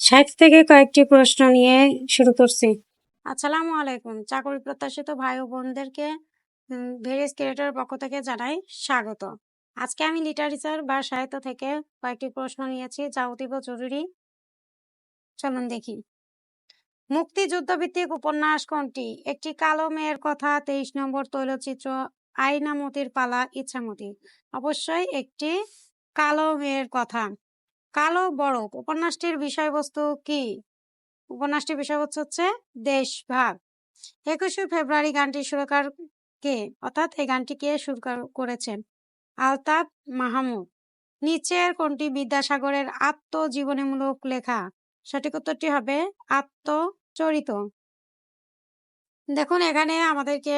সাহিত্য থেকে কয়েকটি প্রশ্ন নিয়ে শুরু করছি। আসসালামু আলাইকুম। চাকরি প্রত্যাশিত ভাই ও বোনদেরকে ভেরিয়াস ক্রিয়েটরের পক্ষ থেকে জানাই স্বাগত। আজকে আমি লিটারেচার বা সাহিত্য থেকে কয়েকটি প্রশ্ন নিয়েছি, যা অতীব জরুরি। চলুন দেখি। মুক্তিযুদ্ধ ভিত্তিক উপন্যাস কোনটি? একটি কালো মেয়ের কথা, তেইশ নম্বর তৈলচিত্র আইনামতির পালা, ইচ্ছামতি। অবশ্যই একটি কালো মেয়ের কথা। কালো বরফ, উপন্যাসটির বিষয়বস্তু কি? উপন্যাসটির বিষয়বস্তু হচ্ছে দেশভাগ। একুশে ফেব্রুয়ারি গানটির সুরকার কে? অর্থাৎ এই গানটি কে সুর করেছেন? আলতাফ মাহমুদ। নিচের কোনটি বিদ্যাসাগরের আত্মজীবনীমূলক লেখা? সঠিক উত্তরটি হবে আত্মচরিত। দেখুন, এখানে আমাদেরকে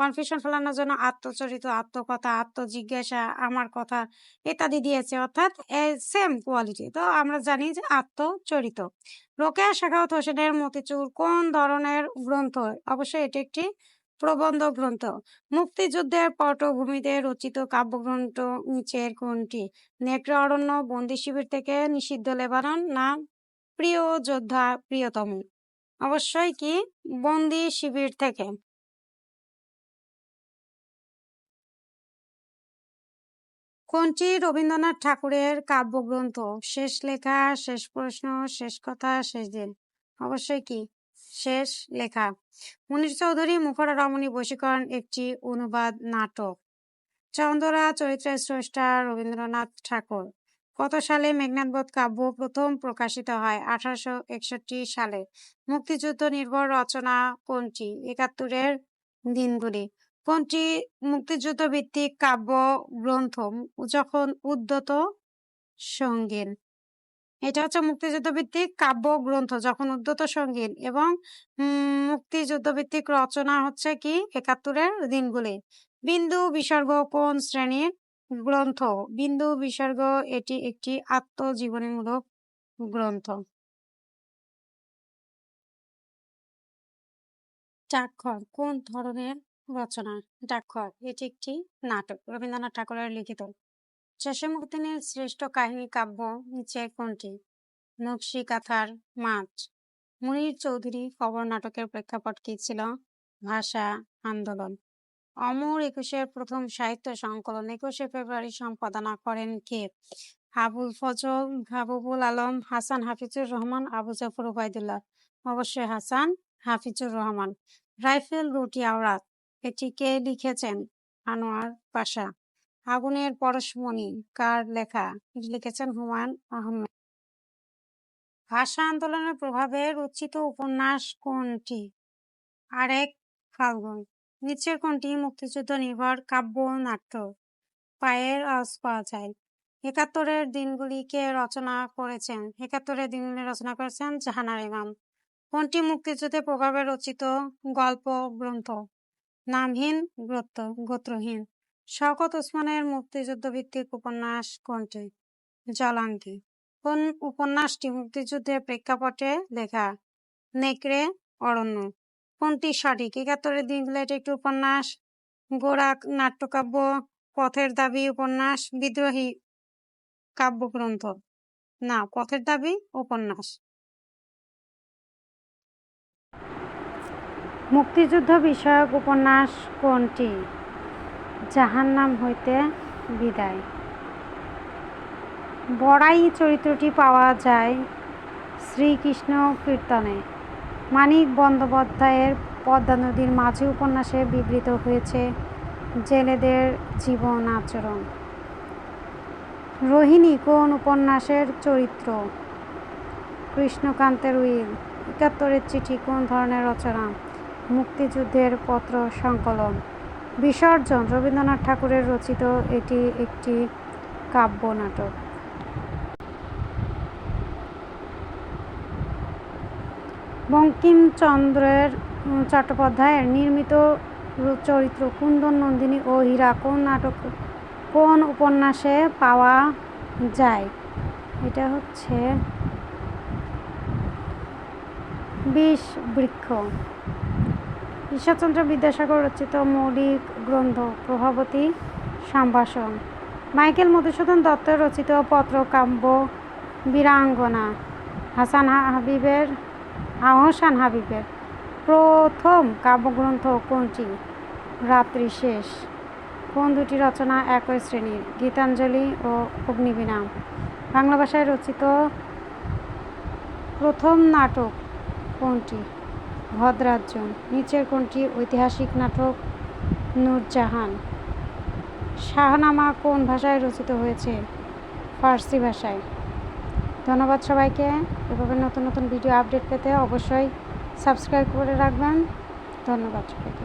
কনফিউশন ফেলানোর জন্য আত্মচরিত, আত্মকথা, আত্মজিজ্ঞাসা, আমার কথা ইত্যাদি দিয়েছে। অর্থাৎ সেম কোয়ালিটি তো আমরা জানি যে আত্মচরিত। রোকেয়া শেখাওয়াত হোসেনের মতিচুর কোন ধরনের গ্রন্থ? অবশ্যই এটি একটি প্রবন্ধ গ্রন্থ। মুক্তিযুদ্ধের পটভূমিতে রচিত কাব্যগ্রন্থ নিচের কোনটি? নেকড়ে অরণ্য বন্দি শিবির থেকে নিষিদ্ধ লেবানন না প্রিয় যোদ্ধা প্রিয়তম? অবশ্যই কি? বন্দি শিবির থেকে। কোনটি? রবীন্দ্রনাথ ঠাকুরের কাব্যগ্রন্থ। শেষ লেখা, শেষ প্রশ্ন, শেষ কথা, শেষ দিন। অবশ্যই কি? শেষ লেখা। মুনির চৌধুরী মুখরা রমণী বশীকরণ একটি অনুবাদ নাটক। চন্দ্রা চরিত্রের স্রষ্টা রবীন্দ্রনাথ ঠাকুর। কত সালে মেঘনাথবোধ কাব্য প্রথম প্রকাশিত হয়? আঠারোশো একষট্টি সালে। মুক্তিযুদ্ধ নির্ভর রচনা কোনটি? একাত্তরের দিনগুলি। কোনটি মুক্তিযুদ্ধ ভিত্তিক কাব্য গ্রন্থ যখন উদ্যত সঙ্গীন? এটা হচ্ছে মুক্তিযুদ্ধ ভিত্তিক কাব্য গ্রন্থ যখন উদ্যত সঙ্গীন এবং মুক্তিযুদ্ধ ভিত্তিক রচনা হচ্ছে কি? একাত্তরের দিনগুলি। বিন্দু বিসর্গ কোন শ্রেণির গ্রন্থ। বিন্দু বিসর্গ এটি একটি আত্মজীবনীমূলক গ্রন্থ। ডাকঘর, কোন ধরনের রচনা? ডাকঘর, এটি একটি নাটক, রবীন্দ্রনাথ ঠাকুরের লিখিত। শেষমুক্তিনের শ্রেষ্ঠ কাহিনী কাব্য নিচে কোনটি? নকশি কাথার মাছ মুনির চৌধুরী খবর নাটকের প্রেক্ষাপট কি ছিল? ভাষা, আন্দোলন। অমর একুশের প্রথম সাহিত্য সংকলন, একুশে ফেব্রুয়ারি সম্পাদনা করেন কে? আবুল ফজল হাবুবুল আলম, হাসান হাফিজুর রহমান, আবু জাফর ওবায়দুল্লাহ অবশ্যই হাসান হাফিজুর রহমান। রাইফেল রুটি আওরাত, এটি কে লিখেছেন? আনোয়ার পাশা। আগুনের পরশমণি, কার লেখা? লিখেছেন হুমায়ুন আহমেদ। ভাষা আন্দোলনের প্রভাবে রচিত উপন্যাস কোনটি? আরেক ফাল্গুন। নিচের কোনটি মুক্তিযুদ্ধ নির্ভর কাব্য নাট্য। পায়ের আওয়াজ পাওয়া যায়। একাত্তরের দিনগুলিকে রচনা করেছেন, একাত্তরের দিনগুলি রচনা করেছেন জাহানার ইমাম। কোনটি মুক্তিযুদ্ধে প্রভাবে রচিত গল্প, গ্রন্থ? নামহীন, গ্রন্থ, গোত্রহীন। শওকত ওসমানের মুক্তিযুদ্ধ ভিত্তিক উপন্যাস কোনটি? জলাঙ্কি কোন উপন্যাসটি মুক্তিযুদ্ধের প্রেক্ষাপটে লেখা? নেকড়ে, অরণ্য। কোনটি সঠিক। একাত্তরের দিনগুলো এটি একটি উপন্যাস গোড়া নাট্যকাব্য, পথের দাবি, উপন্যাস, বিদ্রোহী কাব্যগ্রন্থ। না, পথের দাবি, উপন্যাস। মুক্তিযুদ্ধ বিষয়ক উপন্যাস কোনটি? জাহান নাম হইতে বিদায়। বড়াই চরিত্রটি পাওয়া যায় শ্রীকৃষ্ণ কীর্তনে। মানিক বন্দ্যোপাধ্যায়ের পদ্মা নদীর মাঝে উপন্যাসে বিবৃত হয়েছে জেলেদের জীবন আচরণ। রোহিণী, কোন উপন্যাসের চরিত্র? কৃষ্ণকান্তের উইল, একাত্তরের চিঠি, কোন ধরনের রচনা? মুক্তিযুদ্ধের পত্র সংকলন। বিসর্জন, রবীন্দ্রনাথ ঠাকুরের রচিত এটি একটি কাব্য নাটক। বঙ্কিমচন্দ্রের চট্টোপাধ্যায়ের নির্মিত চরিত্র কুন্দন নন্দিনী ও হীরা কোন নাটক, কোন উপন্যাসে পাওয়া যায়? এটা হচ্ছে বিষ বৃক্ষ। ঈশ্বরচন্দ্র বিদ্যাসাগর রচিত মৌলিক গ্রন্থ প্রভাবতী সম্ভাষণ। মাইকেল মধুসূদন দত্ত রচিত পত্রকাব্য বীরাঙ্গনা। হাসান হাবিবের আহসান হাবিবের প্রথম কাব্যগ্রন্থ কোনটি? রাত্রি শেষ। কোন দুটি রচনা একই শ্রেণির? গীতাঞ্জলি ও অগ্নিবীণা। বাংলা ভাষায় রচিত প্রথম নাটক কোনটি? ভদ্রাজ্য নিচের কোনটি? ঐতিহাসিক নাটক নূরজাহান। শাহনামা কোন ভাষায় রচিত হয়েছে? ফার্সি ভাষায়। ধন্যবাদ সবাইকে। এভাবে নতুন নতুন ভিডিও আপডেট পেতে অবশ্যই সাবস্ক্রাইব করে রাখবেন। ধন্যবাদ সবাইকে।